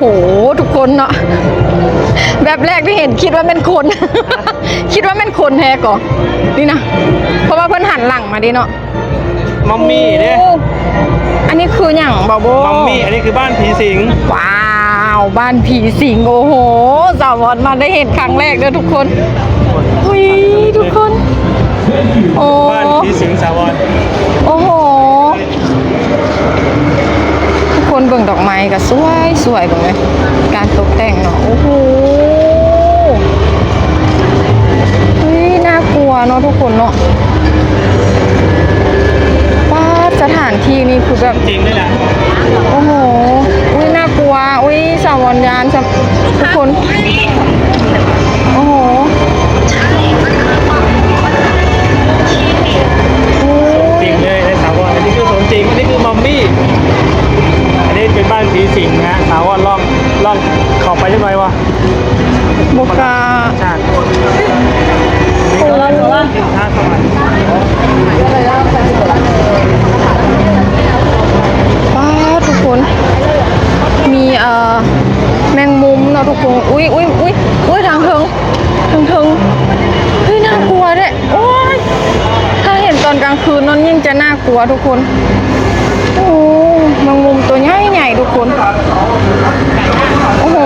โหทุกคนเนาะแบบแรกที่เห็นคิดว่าเป็นคน คิดว่าเป็นคนแท้ก่อนนี่นะเพราะว่าเพิ่นหันหลังมาดิเนาะมัมมี่เนี่ยโอ้อันนี้คืออย่างบาโบมัมมี่อันนี้คือบ้านผีสิงว้าวบ้านผีสิงโอ้โหสาววอนมาได้เห็นครั้งแรกเลยทุกคนอุ้ยทุกคน โอ้บ้านผีสิงสาวรโอ้โห ทุก คนเบิ่งดอกไม้ก็สวยสวยเบิ่งเลยการตกแต่งเนาะโอ้โหเฮ้ยน่ากลัวเนาะทุกคนเนาะป้าดสถานที่นี่คือแบบจริงเลยแหละโอ้โหอุ้ยน่ากลัวอุ้ยสาวรยานสำทุกคน ผีสิงนะฮะสาล่องล่องเข้าไปยังไงวะบกาชาติโอ้แล้วว่าท่าสวรรค์ป้าทุกคน มีเอ่อแมงมุมเนาะทุกคน อุ้ยอุ้ยอุ้ยอุ้ยทางเทิงทางเทิงเฮ้ยน่ากลัวเด้โอ้ยถ้าเห็นตอนกลางคืนนั้นยิ่งจะน่ากลัวทุกคน แมงมุมตัวใหญ่ใหญ่ๆทุกคน โอ้โห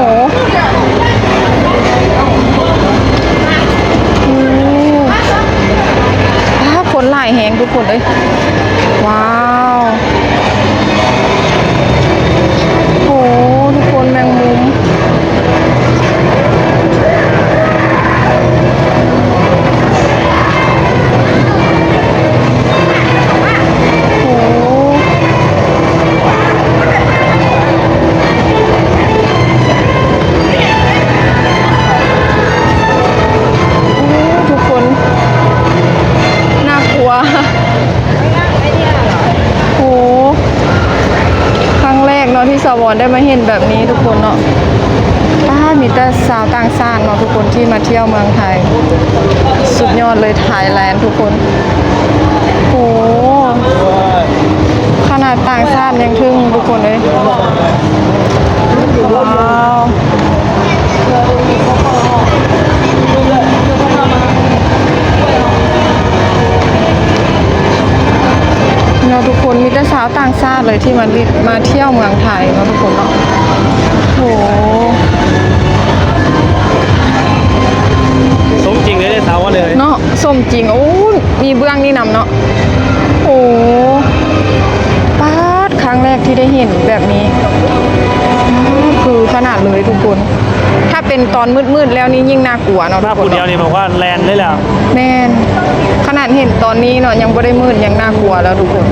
ถ้าคนหลายแหงทุกคนเลย นแบบนี้ทุกคนเนาะป้ามีแต่สาวต่างชาติเนาะทุกคนที่มาเที่ยวเมืองไทย สุดยอดเลยไทยแลนด์ทุกคนโอ้ขนาดต่างชาติยังทึ่งทุกคนเลยว้าว เลยที่มาลิมาเที่ยวเมืองไทยเนาะทุกคนเนาะโหสมจริงเลยในสาวรเลย เนาะสมจริงโอ้ยมีเบื้องนี่นำเนาะโอ้ป้าดครั้งแรกที่ได้เห็นแบบนี้อ้าวคือขนาดเลยทุกคน ถ้าเป็นตอนมืดๆแล้วนี่ยิ่งน่ากลัวเนาะหน้าทุกคผู้นเดียวเนาะนี่บอกว่าแลนด์เลยแหละแม่นขนาดเห็นตอนนี้เนาะยังไม่ได้มืดยังน่ากลัวแล้วทุกคน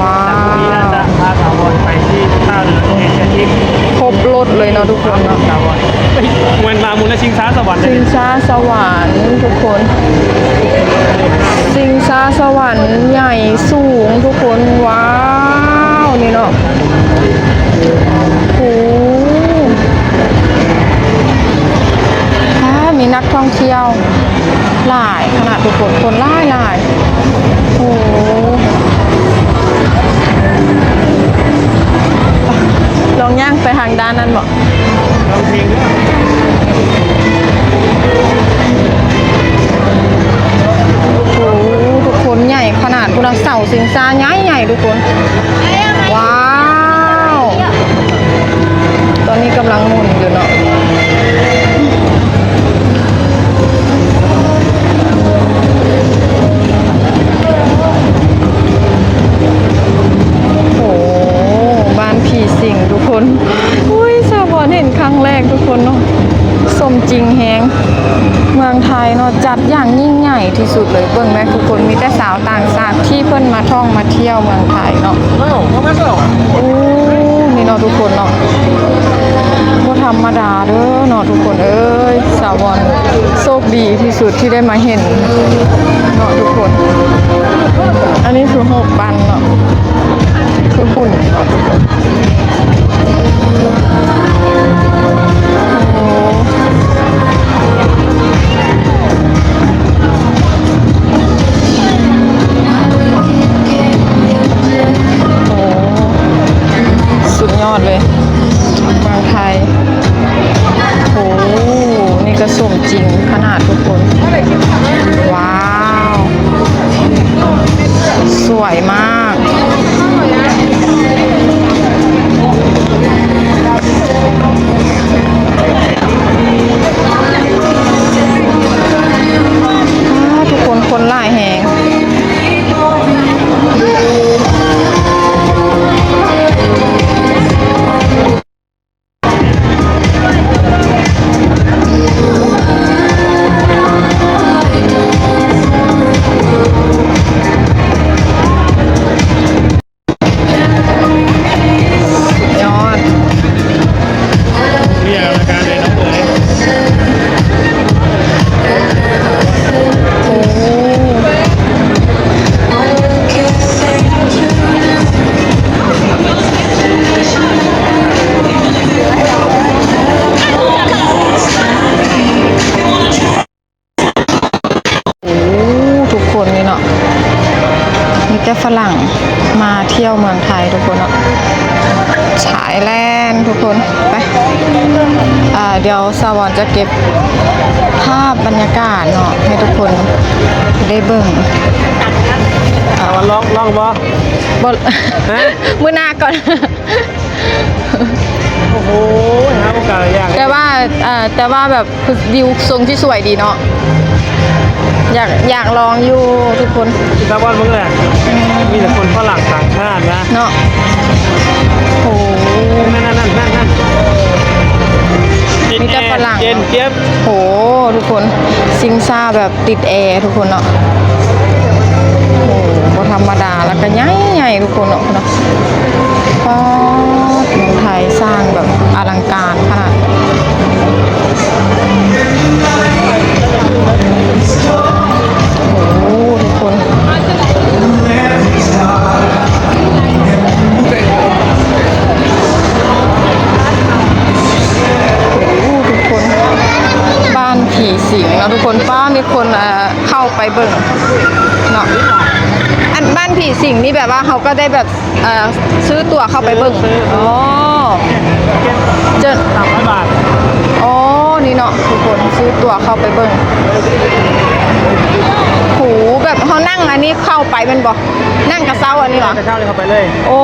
ว้านี่น่าวจะพาสาวรไปที่ท่าเรือเอเชียทิพย์ครบรถเลยเนาะทุกคนเนาะสาวรเฮ้ยเงินมามูลและชิงช้าสวรรค์เลสิยงซาสวรรค์ทุกคนสิงซาสวรรค์ใหญ่สูงทุกคนว้าวนี่เนาะโอ้ถ้ามีนักท่องเที่ยว หลายขนาดทุกคนคนหล ไปทางด้านนั้นบอก ลองเพลงด้วย บิ่งแม่ทุกคนมีแต่สาวต่างชาติที่เพิ่นมาท่องมาเที่ยวเมืองไทยเนาะเอ้าเขาไม่เข้าโอ้นี่เนาะทุกคนเนาะบ่ธรรมดาเด้อเนาะทุกคนเอ้ยสาวรโชคดีที่สุดที่ได้มาเห็นเนาะทุกคน อันนี้คือหกปันเนาะคือหุ่นเนาะทุกคน แต่ฝรั่งมาเที่ยวเมืองไทยทุกคนเนาะฉายแลนด์ทุกคนไปอ่าเดี๋ยวสาวรจะเก็บภาพบรรยากาศเนาะให้ทุกคนได้เบิ่งอ่าวันลองลองบ่บนฮะมื้อหน้าก่อน โอ้โหหาโอกาสหลายอย่างแต่ว่าเอ่อแต่ว่าแบบคือวิวทรงที่สวยดีเนาะ อยากอยากลองอยู่ทุกคนที่ซาวันมึงแหละมีแต่คนฝรั่งต่างชาตินะเนาะโอ้นั่นนั่นนั่นนั่นนั่นมีแต่ฝรั่งเย็นเจี๊ยบโหทุกคนซิงซ่าแบบติดแอร์ทุกคนเนาะโอ้บ่ธรรมดาแล้วก็ใหญ่ใหญ่ทุกคนเนาะเนาะป๊าดเมืองไทยสร้างแบบอลังการขนาด อ่อเข้าไปเบิ่งเนาะอันบ้านผีสิงนี่แบบว่าเขาก็ได้แบบเอ่อซื้อตั๋วเข้าไปเบิ่งอ๋อเจนสามร้อยบาทอ๋อนี่เนาะทุกคนซื้อตั๋วเข้าไปเบิ่งโหแบบเขานั่งอันนี้เข้าไปเป็นบ่นั่งกระเซ้าอันนี้เหรอจะเข้าเลยเข้าไปเลยโอ้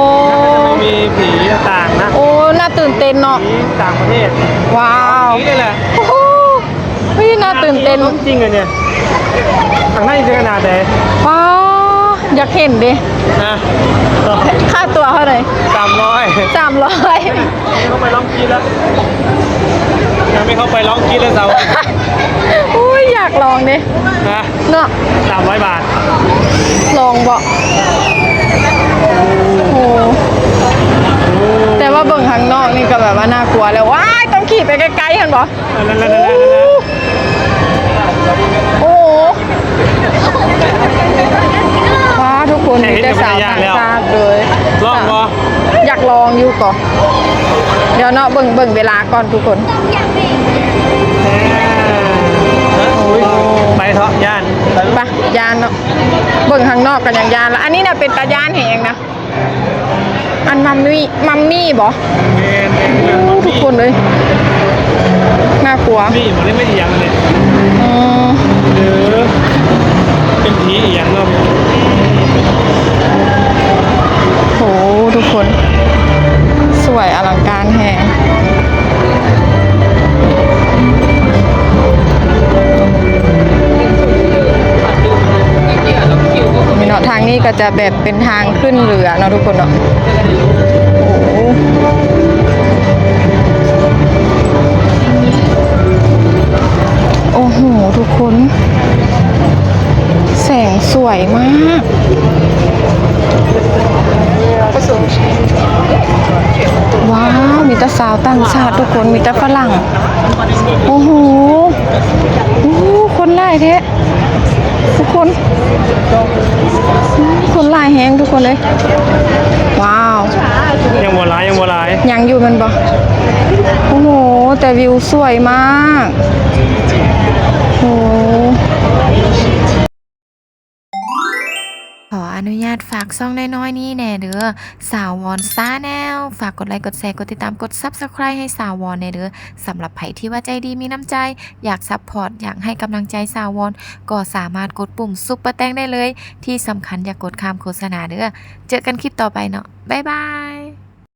จะมีผีต่างๆนะโอ้น่าตื่นเต้นเนาะผีต่างประเทศว้าวผีนี่แหละโอ้โหเฮ้ยน่าตื่นเต้นจริงเลยเนี่ย ทางหน้าจะขนาดไหนว้าวอยากเห็นดินะค่าตัวเท่าไหร่สามร้อยสามร้อยเข้าไปร้องกรีดแล้วยังไม่เข้าไปร้องกรีดเลยเสาอุ้ยอยากลองดินะเนาะสามร้อยบาท ลองบอกโอ้แต่ว่าเบิ่งข้างนอกนี่ก็แบบว่าน่ากลัวแล้วว้ายต้องขี่ไปไกลๆเห็นบ่นั่น เนาะเบิ่งเบิ่งเวลาก่อนทุกคนอุ๊ยไปเถอะย่านไปไปยานเนาะเบิ่งข้างนอกกันอย่างยานแล้วอันนี้น่ะเป็นตายานแหงนะอันมัมมี่มัมมี่บ่เมนเมนเมนทุกคนเลยน่ากลัวนี่มันไม่ได้ยังเลยอืมหรือเป็นผีอีกอย่างเนาะโหทุกคนส วยอลังการแหงมีเนาะทางนี้ก็จะแบบเป็นทางขึ้นเรือเนาะทุกคนเนาะโอ้ คนมีแต่ฝรั่ง โอ้โหโอ้โหคนไล่แท้ทุกคน คนไล่แฮงทุกคนเลย ว้าว ยังวัวร้ายยังวัวร้ายยังอยู่มันบ่โอ้โห แต่วิวสวยมาก ออนุญาตฝากซ่องน้อยๆนี้แน่เด้อสาววอนซ่าแนว ฝากกดไลค์กดแชร์กดติดตามกดซับสไคร b e ให้สาววอนแน่เด้อสำหรับไผที่ว่าใจดีมีน้ำใจ อยากซัพพอร์ตอยากให้กำลังใจสาววอนก็สามารถกดปุ่มซุปเปอร์แตงได้เลย ที่สำคัญอย่ากกดข้ามโฆษณาเด้อเจอกันคลิปต่อไปเนาะบ๊ายบาย